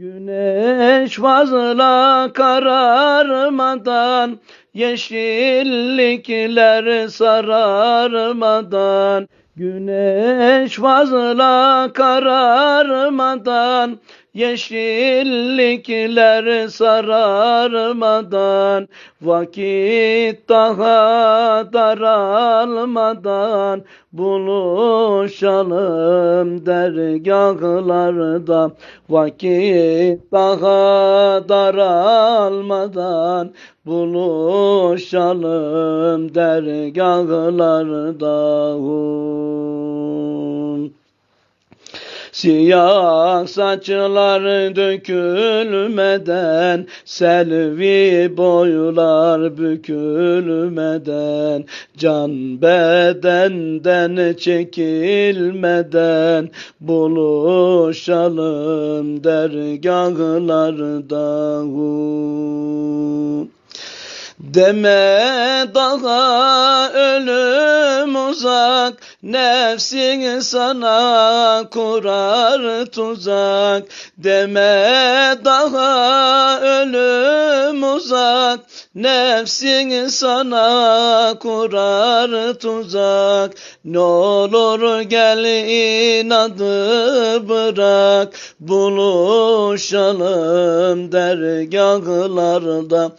Güneş fazla kararmadan Yeşillikler sararmadan. Güneş fazla kararmadan Yeşillikler sararmadan Vakit daha daralmadan Buluşalım dergahlarda. Vakit daha daralmadan Buluşalım dergahlarda Siyah saçlar dökülmeden Selvi boylar bükülmeden Can bedenden çekilmeden Buluşalım dergahlarda Deme daha ölüm uzak Nefsin sana kurar tuzak. Deme daha ölüm uzak Nefsin sana kurar tuzak. Ne olur gel inadı bırak Buluşalım dergahlarda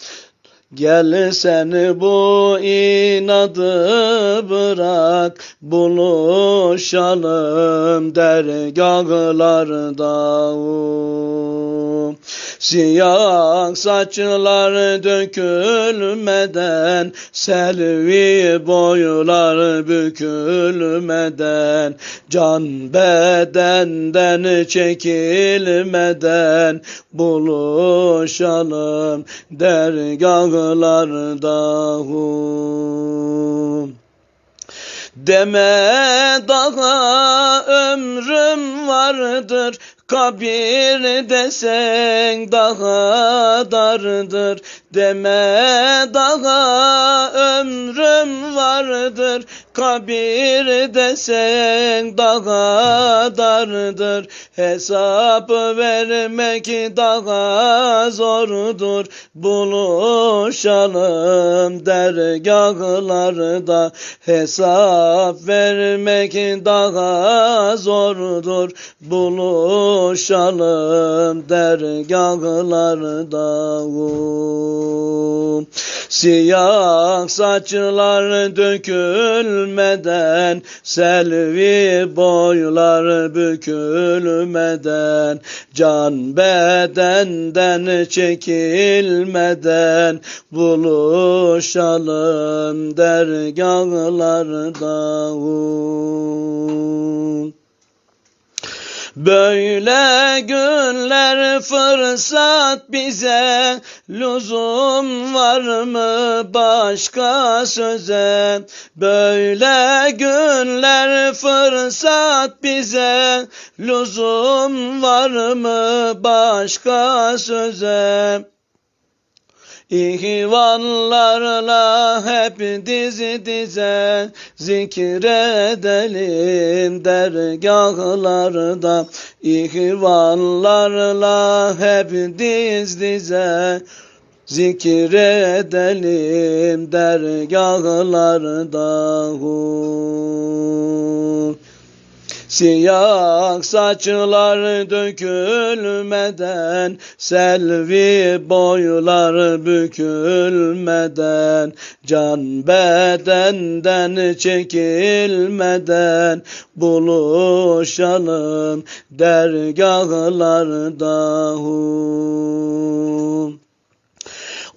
Gel sen bu inadı bırak Buluşalım dergahlarda. Siyah saçlar dökülmeden Selvi boylar bükülmeden Can bedenden çekilmeden Buluşalım dergahlarda Deme daha ömrüm vardır Kabir desen daha dardır. Deme daha ömrüm vardır Kabir desen daha dardır. Hesap vermek daha zordur. Buluşalım dergahlarda. Hesap vermek daha zordur. Buluşalım dergahlarda Siyah saçlar dökülmeden Selvi boylar bükülmeden Can bedenden çekilmeden Buluşalım dergahlarda Böyle günler fırsat bize Lüzum var mı başka söze? Böyle günler fırsat bize Lüzum var mı başka söze İhvanlarla hep dizi dize zikredelim dergahlarda. İhvanlarla hep diz dize zikredelim dergahlarda Siyah saçlar dökülmeden Selvi boylar bükülmeden Can bedenden çekilmeden Buluşalım dergahlarda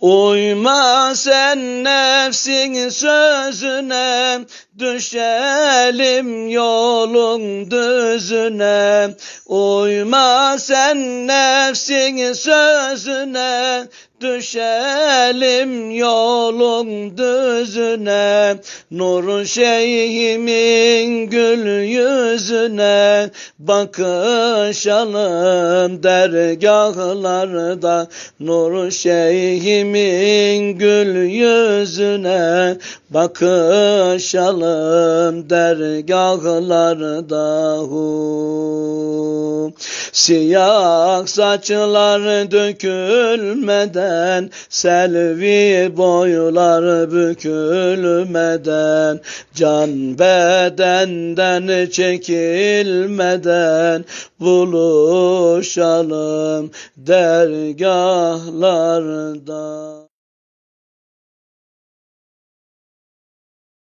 Uyma sen nefsin sözüne Düşelim yolun düzüne Uyma sen nefsin sözüne Düşelim yolun düzüne. Nur şeyhimin gül yüzüne Bakışalım dergahlarda. Nur şeyhimin gül yüzüne Bakışalım dergahlarda. Hu. Siyah saçlar dökülmeden Selvi boylar bükülmeden Can bedenden çekilmeden Buluşalım dergahlarda